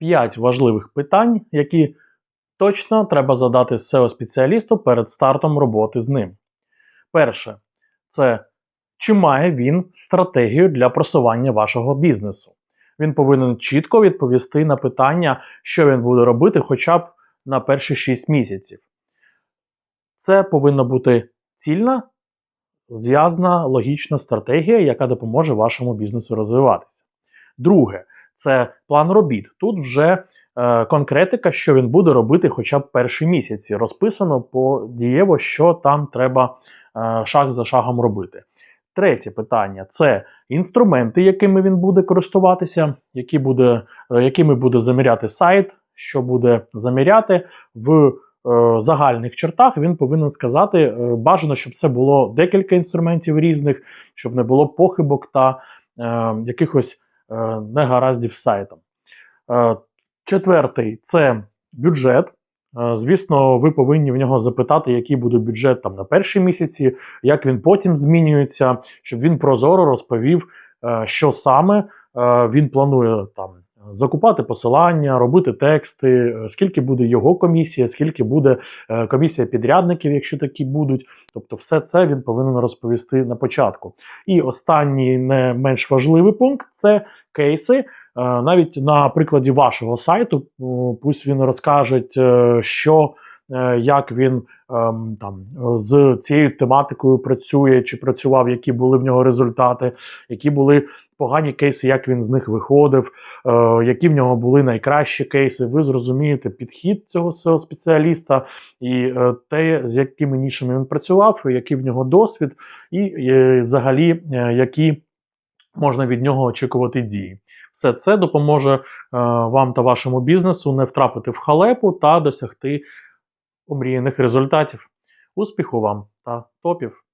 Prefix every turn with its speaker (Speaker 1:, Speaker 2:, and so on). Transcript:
Speaker 1: 5 важливих питань, які точно треба задати SEO-спеціалісту перед стартом роботи з ним. Перше, це чи має він стратегію для просування вашого бізнесу. Він повинен чітко відповісти на питання, що він буде робити хоча б на перші 6 місяців. Це повинна бути цільна, зв'язна, логічна стратегія, яка допоможе вашому бізнесу розвиватися. Друге, це план робіт. Тут вже е, конкретика, що він буде робити хоча б перші місяці. Розписано подієво, що там треба е, шаг за шагом робити. Третє питання це інструменти, якими він буде користуватися, які буде, е, якими буде заміряти сайт, що буде заміряти в е, загальних чертах. Він повинен сказати, е, бажано, щоб це було декілька інструментів різних, щоб не було похибок та е, якихось негараздів з сайтом. Е, четвертий це бюджет. Е, Звісно, ви повинні в нього запитати, який буде бюджет там на перші місяці, як він потім змінюється, щоб він прозоро розповів, е, що саме е, він планує там закупати посилання, робити тексти, е, скільки буде його комісія, скільки буде е, комісія підрядників, якщо такі будуть. Тобто, все це він повинен розповісти на початку. І останній не менш важливий пункт це кейси. Е, Навіть на прикладі вашого сайту, ну, пусть він розкаже, що як він ем, там з цією тематикою працює, чи працював, які були в нього результати, які були погані кейси, як він з них виходив, е, які в нього були найкращі кейси. Ви зрозумієте підхід цього SEO спеціаліста і е, те, з якими нішами він працював, який в нього досвід, і е, взагалі е, які можна від нього очікувати дії. Все це допоможе е, вам та вашому бізнесу не втрапити в халепу та досягти омріяних результатів. Успіху вам та топів!